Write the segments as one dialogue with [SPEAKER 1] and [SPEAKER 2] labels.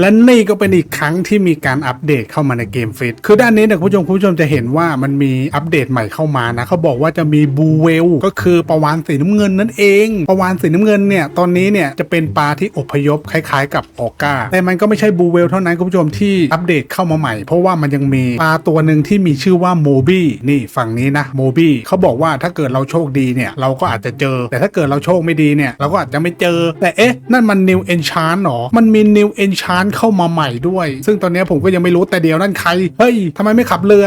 [SPEAKER 1] และนี่ก็เป็นอีกครั้งที่มีการอัปเดตเข้ามาในเกมฟิตคือด้านนี้เนี่ยคุณผู้ชมคุณผู้ชมจะเห็นว่ามันมีอัปเดตใหม่เข้ามานะเขาบอกว่าจะมีบูเวลก็คือปลาวานสีน้ำเงินนั่นเองปลาวานสีน้ำเงินเนี่ยตอนนี้เนี่ยจะเป็นปลาที่อพยพคล้ายๆ กับออก้า แต่มันก็ไม่ใช่บูเวลเท่านั้นคุณผู้ชมที่อัปเดตเข้ามาใหม่ เพราะว่ามันยังมีปลาตัวหนึ่งที่มีชื่อว่าโมบี้นี่ฝั่งนี้นะโมบี้เขาบอกว่าถ้าเกิดเราโชคดีเนี่ยเราก็อาจจะเจอ แต่ถ้าเกิดเราโชคไม่ดีเนี่ยเราก็อาจจะไม่เจอ แต่เอ๊ะนั่นมัน New Enchant หรอมันมี New Enchant เเข้ามาใหม่ด้วย ซึ่งตอนนี้ผมก็ยังไม่รู้แต่เดียวนั่นใคร เฮ้ยทำไมไม่ขับเรือ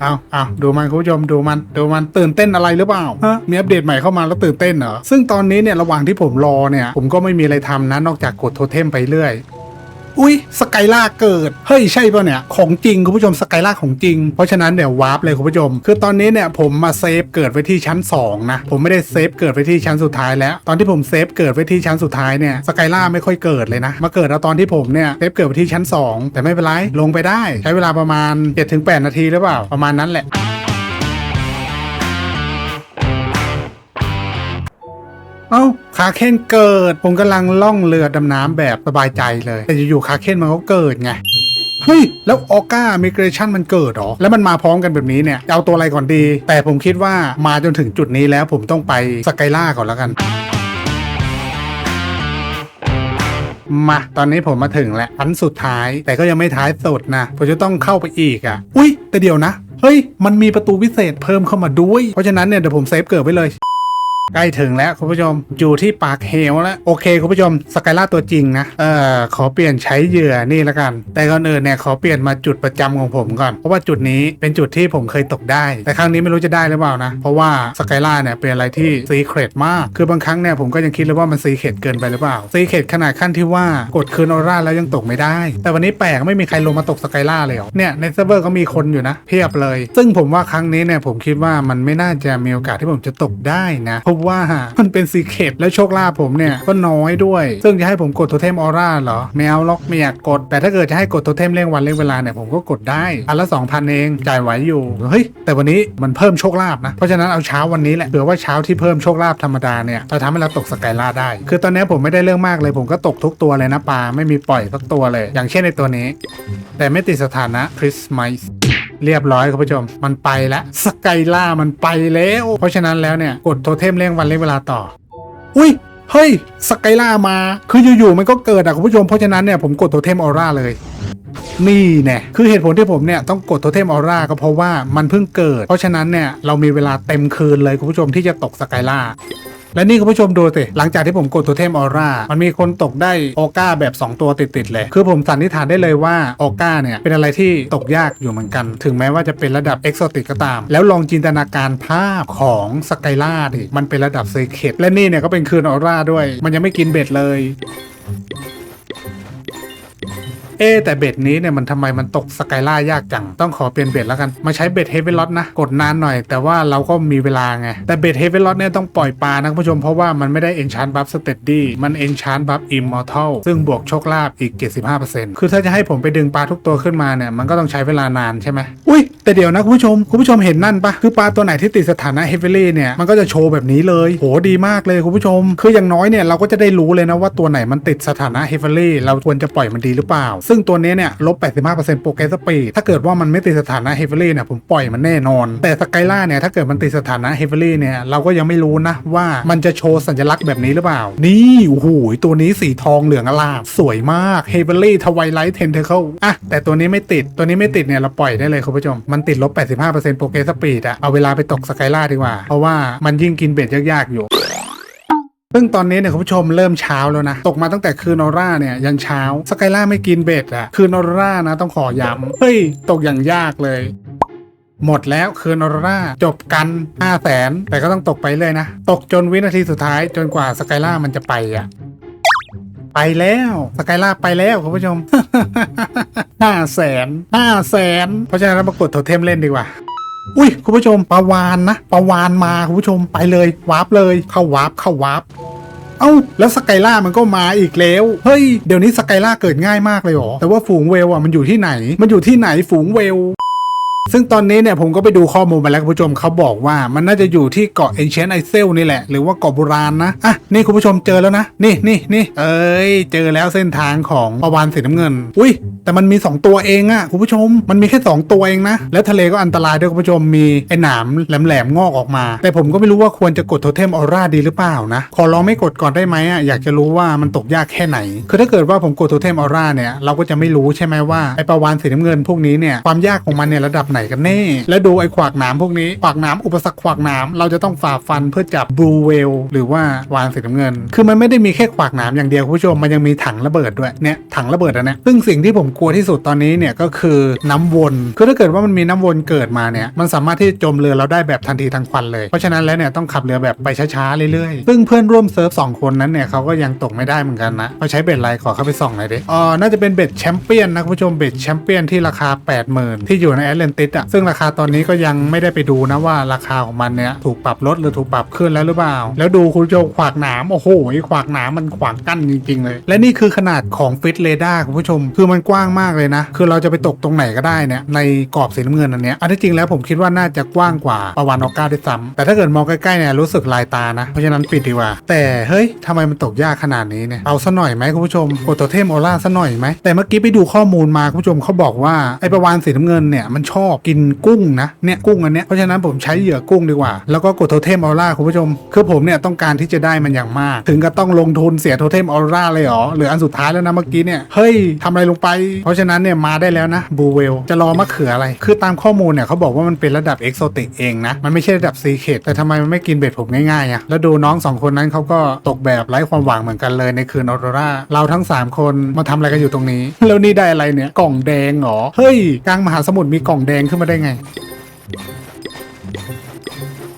[SPEAKER 1] เอาเอาดูมันคุณผู้ชมดูมันดูมันตื่นเต้นอะไรหรือเปล่าฮะมีอัปเดตใหม่เข้ามาแล้วตื่นเต้นเหรอซึ่งตอนนี้เนี่ยระหว่างที่ผมรอเนี่ยผมก็ไม่มีอะไรทำนะนอกจากกดโทเทมไปเรื่อย อุ้ยสกายล่าเกิด เฮ้ยใช่ป่ะเนี่ย ของจริงคุณผู้ชมสกายล่าของจริง เพราะฉะนั้นเดี๋ยววาร์ปเลยคุณผู้ชม คือตอนนี้เนี่ยผมมาเซฟเกิดไว้ที่ชั้น 2 นะ ผมไม่ได้เซฟเกิดไว้ที่ชั้นสุดท้ายแล้ว ตอนที่ผมเซฟเกิดไว้ที่ชั้นสุดท้ายเนี่ยสกายล่าไม่ค่อยเกิดเลยนะ มาเกิดเอาตอนที่ผมเนี่ยเซฟเกิดไว้ที่ชั้น 2 แต่ไม่เป็นไรลงไปได้ ใช้เวลาประมาณ 7-8 นาทีหรือเปล่าประมาณนั้นแหละเอ้า คาเคนเกิด ผมกำลังล่องเรือดำน้ำแบบสบายใจเลย แต่อยู่ๆคาเคนมันก็เกิดไงเฮ้ย แล้วออก้ามิเกรชันมันเกิดหรอ แล้วมันมาพร้อมกันแบบนี้เนี่ยจะเอาตัวอะไรก่อนดี แต่ผมคิดว่ามาจนถึงจุดนี้แล้วผมต้องไปสกายล่าก่อนแล้วกันมาตอนนี้ผมมาถึงแล้วชั้นสุดท้าย แต่ก็ยังไม่ท้ายสุดนะ ผมจะต้องเข้าไปอีกอะ่ะ อุ้ยแต่เดี๋ยวนะ เฮ้ย มันมีประตูพิเศษเพิ่มเข้ามาด้วย เพราะฉะนั้นเนี่ยเดี๋ยวผมเซฟเกิดไว้เลย ใกล้ถึงแล้วคุณผู้ชมอยู่ที่ปากเหวแล้วโอเคคุณผู้ชมสกายล่าตัวจริงนะเอ่อขอเปลี่ยนใช้เหยื่อนี่ละกัน แต่ก่อนอื่นเนี่ยขอเปลี่ยนมาจุดประจำของผมก่อน เพราะว่าจุดนี้เป็นจุดที่ผมเคยตกได้ แต่ครั้งนี้ไม่รู้จะได้หรือเปล่านะ เพราะว่าสกายล่าเนี่ยเป็นอะไรที่ซีเครตมาก คือบางครั้งเนี่ยผมก็ยังคิดเลยว่ามันซีเครตเกินไปหรือเปล่าซีเครตขนาดขั้นที่ว่ากดคืนออร่าแล้วยังตกไม่ได้ แต่วันนี้แปลกไม่มีใครลงมาตกสกายล่าเลยเหรอเนี่ยในเซิร์ฟเวอร์ก็มีคนอยู่นะ เพียบเลย ซึ่งผมว่าครั้งนี้เนี่ยผมคิดว่ามันไม่น่าจะมีโอกาสที่ผมจะตกได้นะเพราะว่ามันเป็นซีเครตแล้วโชคลาภผมเนี่ยก็น้อยด้วย ซึ่งจะให้ผมกดโทเทมออร่าเหรอไม่เอาล็อกไม่อยากกด แต่ถ้าเกิดจะให้กดโทเทมเร่งวันเร่งเวลาเนี่ยผมก็กดได้อันละ2,000เองจ่ายไหวอยู่เฮ้ยแต่วันนี้มันเพิ่มโชคลาภนะเพราะฉะนั้นเอาเช้าวันนี้แหละเผื่อว่าเช้าที่เพิ่มโชคลาภธรรมดาเนี่ยจะทำให้เราตกสกายล่าได้ คือตอนนี้ผมไม่ได้เรื่องมากเลย ผมก็ตกทุกตัวเลยนะปลาไม่มีปล่อยสักตัวเลย อย่างเช่นในตัวนี้ แต่ไม่ติดสถานะคริสไมส์ เรียบร้อยคุณผู้ชม มันไปแล้วสกายล่ามันไปแล้ว เพราะฉะนั้นแล้วเนี่ยกดโทเทมเร่งวันเร่งเวลาต่อ อุ้ยเฮ้ยสกายล่ามา คืออยู่ๆมันก็เกิดอะคุณผู้ชมเพราะฉะนั้นเนี่ยผมกดโทเทมออร่าเลยนี่แน่คือเหตุผลที่ผมเนี่ยต้องกดโทเทมออร่าก็เพราะว่ามันเพิ่งเกิด เพราะฉะนั้นเนี่ยเรามีเวลาเต็มคืนเลยคุณผู้ชมที่จะตกสกายล่า และนี่คุณผู้ชมดูสิหลังจากที่ผมกดโทเทมออร่ามันมีคนตกได้ออก้าแบบ 2 ตัวติดๆเลย คือผมสันนิษฐานได้เลยว่าโอก้าเนี่ยเป็นอะไรที่ตกยากอยู่เหมือนกัน ถึงแม้ว่าจะเป็นระดับเอ็กโซติกก็ตาม แล้วลองจินตนาการภาพของสกายล่าดิมันเป็นระดับเซเคตและนี่เนี่ยก็เป็นคืนออร่าด้วย มันยังไม่กินเบ็ดเลย อ๊แต่เบ็ดนี้เนี่ยมันทำไมมันตกสกายล่ายากจัง ต้องขอเปลี่ยนเบ็ดแล้วกัน มาใช้เบ็ดเฮเวลอตนะ กดนานหน่อย แต่ว่าเราก็มีเวลาไง แต่เบ็ดเฮเวลอตเนี่ยต้องปล่อยปลานะคุณผู้ชม เพราะว่ามันไม่ได้เอนชานบัฟสเต d ดี้มันเอนชานบัฟอิมมอร์ทัลซึ่งบวกโชคลาภอีก 75%คือถ้าจะให้ผมไปดึงปลาทุกตัวขึ้นมาเนี่ยมันก็ต้องใช้เวลานานใช่ไหมอุ้ยแต่เดี๋ยวนะคุณผู้ชมคุณผู้ชมเห็นนั่นปะคือปลาตัวไหนที่ติดสถานะเฮเวลี่เนี่ยมันก็จะโชว์แบบนี้เลยโหดีมากเลยคุณผู้ชม คืออย่างน้อยเนี่ยเราก็จะได้รู้เลยนะว่าตัวไหนมันติดสถานะเฮเวลี่เราควรจะปล่อยมันดีหรือเปล่าซึึ่งตัวนี้เนี่ยลบ 85%โปรแกรมสปีดถ้าเกิดว่ามันไม่ติดสถานะเฮฟเวลี่เนี่ยผมปล่อยมันแน่นอน แต่สกายล่าเนี่ยถ้าเกิดมันติดสถานะเฮฟเวลี่เนี่ยเราก็ยังไม่รู้นะว่ามันจะโชว์สัญลักษณ์แบบนี้หรือเปล่า นี่โอ้โหตัวนี้สีทองเหลืองอลามสวยมากเฮเวลี่ทวายไลท์เทนเทเคิลอะแต่ตัวนี้ไม่ติดตัวนี้ไม่ติดเนี่ยเราปล่อยได้เลยคุณผู้ชมมันติดลบ 85%โปรแกรสปีดอะเอาเวลาไปตกสกายล่าดีกว่า เพราะว่ามันยิ่งกินเบ็ดยากๆอยู่ ซึ่งตอนนี้เนี่ยคุณผู้ชมเริ่มเช้าแล้วนะ ตกมาตั้งแต่คืนออร่าเนี่ยยันเช้าสกายล่าไม่กินเบ็ดอะคืนออร่านะต้องขอย้ำเฮ้ยตกอย่างยากเลยหมดแล้วคืนออร่าจบกัน 5 0 0แสนแต่ก็ต้องตกไปเลยนะ ตกจนวินาทีสุดท้ายจนกว่าสกายล่ามันจะไปอะไปแล้วสกายล่าไปแล้วคุณผู้ชมห้าแสนห้าแสนเพราะฉะนั้นเรามากดโทเทมเล่นดีกว่า อุ้ยคุณผู้ชมปลาวานนะปลาวานมาคุณผู้ชมไปเลยวาร์ปเลยเข้าวาร์ปเข้าวาร์ปเอ้าแล้วสกายล่ามันก็มาอีกแล้วเฮ้ยเดี๋ยวนี้สกายล่าเกิดง่ายมากเลยหรอแต่ว่าฝูงเวลอะมันอยู่ที่ไหน มันอยู่ที่ไหนฝูงเวล ซึ่งตอนนี้เนี่ยผมก็ไปดูข้อมูลมาแล้วคุณผู้ชมเขาบอกว่ามันน่าจะอยู่ที่เกาะ Ancient i s e l นี่แหละ หรือว่าเกาะโบราณนะ อะ นี่คุณผู้ชมเจอแล้วนะ นี่นี่นี่เอ้ย เจอแล้วเส้นทางของประวานสีน้ำเงิน อุ้ย แต่มันมี 2 ตัวเองอะคุณผู้ชม มันมีแค่ 2 ตัวเองนะ แล้วทะเลก็อันตรายด้วยคุณผู้ชมมีไอ้หนามแหลมๆงอกออกมา แต่ผมก็ไม่รู้ว่าควรจะกดโทเทมออร่าดีหรือเปล่านะ ขอลองไม่กดก่อนได้ไหมอะอยากจะรู้ว่ามันตกยากแค่ไหน คือถ้าเกิดว่าผมกดโทเทมออร่าเนี่ยเราก็จะไม่รู้ใช่ไหมว่าไอ้ประวานสีน้ำเงินพวกนี้เนี่ยความยากของมันเนี่ยระดับไหนกันแน่ และดูไอ้ขวากหนามพวกนี้ขวากหนามอุปสรรคขวากหนามเราจะต้องฝ่าฟันเพื่อจับบลูเวลหรือว่าวานสีน้ำเงิน คือมันไม่ได้มีแค่ขวากหนามอย่างเดียวคุณผู้ชมมันยังมีถังระเบิดด้วยเนี่ยถังระเบิดอันเนี้ยซึ่งสิ่งที่ผมกลัวที่สุดตอนนี้เนี่ยก็คือน้ำวนคือถ้าเกิดว่ามันมีน้ำวนเกิดมาเนี่ยมันสามารถที่จะจมเรือเราได้แบบทันทีทันควันเลยเพราะฉะนั้นแล้วเนี่ยต้องขับเรือแบบไปช้าๆเรื่อยๆซึ่งเพื่อนร่วมเซิร์ฟสองคนนั้นเนี่ยเขาก็ยังตกไม่ได้เหมือนกันนะเขาใช้เบ็ดอะไรขอเข้าไปส่องหน่อยดิอ๋อน่าจะเป็นเบ็ดแชมเปี้ยนนะคุณผู้ชมเบ็ดแชมเปี้ยนที่ราคา 80,000 ที่อยู่ในแอตแลนติสอะซึ่งราคาตอนนี้ก็ยังไม่ได้ไปดูนะว่าราคาของมันเนี่ยถูกปรับลดหรือถูกปรับขึ้นแล้วหรือเปล่า แล้วดูคุณผู้ชมขวากหนามโอ้โหขวากหนามมันขวางกั้นจริง ๆ เลย และนี่คือขนาดของฟิตเรดาร์คุณผู้ชม คือมันกว้างมากเลยนะ คือเราจะไปตกตรงไหนก็ได้เนี่ยในกรอบสีน้ำเงินอันเนี้ยอันที่จริงแล้วผมคิดว่าน่าจะกว้างกว่าประวานออก้าด้วยซ้ำแต่ถ้าเกิดมองใกล้ๆเนี่ยรู้สึกลายตานะเพราะฉะนั้นปิดดีกว่า แต่เฮ้ยทำไมมันตกยากขนาดนี้เนี่ยเอาซะหน่อยไหมคุณผู้ชมโอโตเทมออร่าซะหน่อยไหมแต่เมื่อกี้ไปดูข้อมูลมาคุณผู้ชมเขาบอกว่าไอประวานสีน้ำเงินเนี่ยมันชอบกินกุ้งนะเนี่ยกุ้งอันเนี้ยเพราะฉะนั้นผมใช้เหยื่อกุ้งดีกว่า แล้วก็กดโทเทมออร่าคุณผู้ชม คือผมเนี่ยต้องการที่จะได้มันอย่างมาก ถึงก็ต้องลงทุนเสียโทเทมออร่าเลยเหรอหรืออันสุดท้ายแล้วนะเมื่อกี้เนี่ยเฮ้ยทำอะไรลงไป เพราะฉะนั้นเนี่ยมาได้แล้วนะบูเวลจะรอมะเขืออะไร คือตามข้อมูลเนี่ยเขาบอกว่ามันเป็นระดับเอ็กโซติกเองนะมันไม่ใช่ระดับซีเคทแต่ทำไมมันไม่กินเบ็ดผมง่ายๆอะแล้วดูน้องสองคนนั้นเขาก็ตกแบบไร้ความหวังเหมือนกันเลยในคืนออโรราเราทั้งสามคนมาทำอะไรกันอยู่ตรงนี้ แล้วนี่ได้อะไรเนี่ยกล่องแดงเหรอเฮ้ยกลางมหาสมุทรมีกล่องแดงขึ้นมาได้ไง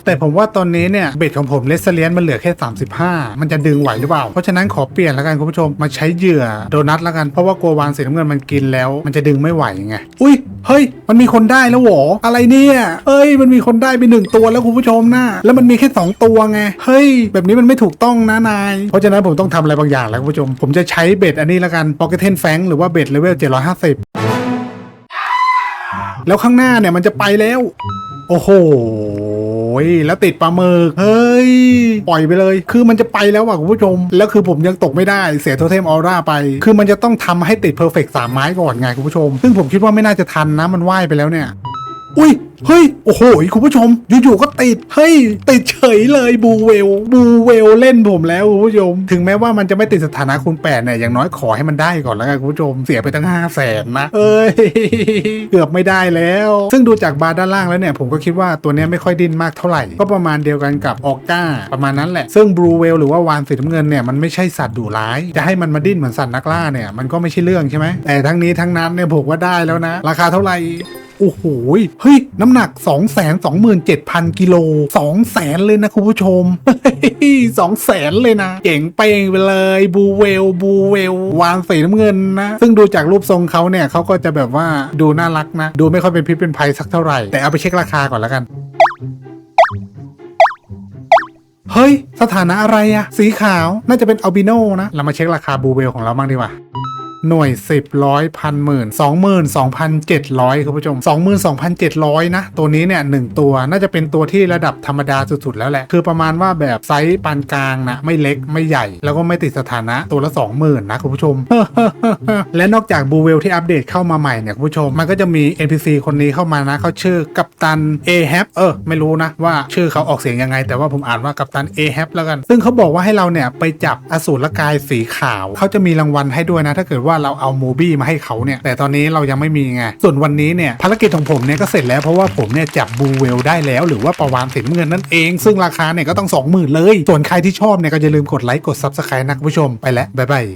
[SPEAKER 1] แต่ผมว่าตอนนี้เนี่ยเบ็ดของผมเลสเลียนมันเหลือแค่ 35 มันจะดึงไหวหรือเปล่า เพราะฉะนั้นขอเปลี่ยนแล้วกันคุณผู้ชมมาใช้เหยื่อโดนัทแล้วกันเพราะว่ากลัววานสีน้ำเงินมันกินแล้ว มันจะดึงไม่ไหวไงอุ้ยเฮ้ย มันมีคนได้แล้วหรออะไรเนี่ยเอ้ย มันมีคนได้ไปหนึ่งตัวแล้วคุณผู้ชมนะแล้วมันมีแค่ 2 ตัวไงเฮ้ย แบบนี้มันไม่ถูกต้องนะนาย เพราะฉะนั้นผมต้องทำอะไรบางอย่างแล้วคุณผู้ชม ผมจะใช้เบ็ดอันนี้แล้วกัน Pocket Ten Fang หรือว่าเบ็ดเลเวล750 แล้วข้างหน้าเนี่ยมันจะไปแล้ว โอ้โหแล้วติดปลาหมึกเฮ้ย ปล่อยไปเลย คือมันจะไปแล้วอะคุณผู้ชม แล้วคือผมยังตกไม่ได้เสียโทเทมออร่าไป คือมันจะต้องทำให้ติดเพอร์เฟกสามไม้ก่อนไงคุณผู้ชม ซึ่งผมคิดว่าไม่น่าจะทันนะมันว่ายไปแล้วเนี่ย อุ้ย เฮ้ย โอ้โห คุณผู้ชม อยู่ๆ ก็ติด เฮ้ย ติดเฉยเลยบูเวล บูเวลเล่นผมแล้วคุณผู้ชม ถึงแม้ว่ามันจะไม่ติดสถานะคูณแปดเนี่ย อย่างน้อยขอให้มันได้ก่อนแล้วกันคุณผู้ชม เสียไปตั้งห้าแสนนะ เอ้ย เกือบไม่ได้แล้ว ซึ่งดูจากบาร์ด้านล่างแล้วเนี่ย ผมก็คิดว่าตัวเนี้ยไม่ค่อยดิ้นมากเท่าไหร่ ก็ประมาณเดียวกันกับออก้า ประมาณนั้นแหละ ซึ่งบูเวลหรือว่าวานสีน้ำเงินเนี่ย มันไม่ใช่สัตว์ดุร้าย จะให้มันมาดิ้นเหมือนสัตว์นักล่าเนี่ย มันก็ไม่ใช่เรื่องใช่ไหมแต่ทั้งนี้ทั้งนั้นเนี่ยผมว่าได้แล้วนะ ราคาเท่าไหร่ โอ้โหเฮ้ย น้ำหนัก 2 2 7 0 0 0 กิโล2แสนเลยนะคุณผู้ชมสองแสนเลยนะเจ๋งเป้งไปเลยบูเวลบูเวลวานสีน้ำเงินนะ ซึ่งดูจากรูปทรงเขาเนี่ยเขาก็จะแบบว่าดูน่ารักนะ ดูไม่ค่อยเป็นพิษเป็นภัยสักเท่าไหร่ แต่เอาไปเช็คราคาก่อนแล้วกันเฮ้ย สถานะอะไรอะสีขาวน่าจะเป็นอัลบิโนนะ เรามาเช็คราคาบูเวลของเราบ้างดีกว่า หน่วย 10ร้อยพันหมื่นสองหมื่นสองพันเจ็ดร้อยคุณผู้ชมสองหมื่นสองพันเจ็ดร้อยนะ ตัวนี้เนี่ยหนึ่งตัวน่าจะเป็นตัวที่ระดับธรรมดาสุดๆแล้วแหละ คือประมาณว่าแบบไซส์ปานกลางนะ ไม่เล็กไม่ใหญ่ แล้วก็ไม่ติดสถานะตัวละ20,000นนะคุณผู้ชม และนอกจากบูเวลที่อัปเดตเข้ามาใหม่เนี่ยคุณผู้ชม มันก็จะมี NPC คนนี้เข้ามานะเขาชื่อกัปตัน a h a p เออไม่รู้นะว่าชื่อเขาออกเสียงยังไง แต่ว่าผมอ่านว่ากัปตัน a h a p แล้วกัน ซึ่งเขาบอกว่าให้เราเนี่ยไปจับอสูรกายสีขาวเขาจะมีรางวัลให้ด้วยนะถ้าเกิดว่าเราเอามูบี้มาให้เขาเนี่ยแต่ตอนนี้เรายังไม่มีไงส่วนวันนี้เนี่ยภารกิจของผมเนี่ยก็เสร็จแล้วเพราะว่าผมเนี่ยจับบูเวลได้แล้ว หรือว่าประวานสินเงินนั่นเอง ซึ่งราคาเนี่ยก็ต้อง20,000เลยส่วนใครที่ชอบเนี่ยก็อย่าลืมกดไลค์กด Subscribe นะคุณผู้ชมไปแล้วบ๊ายบาย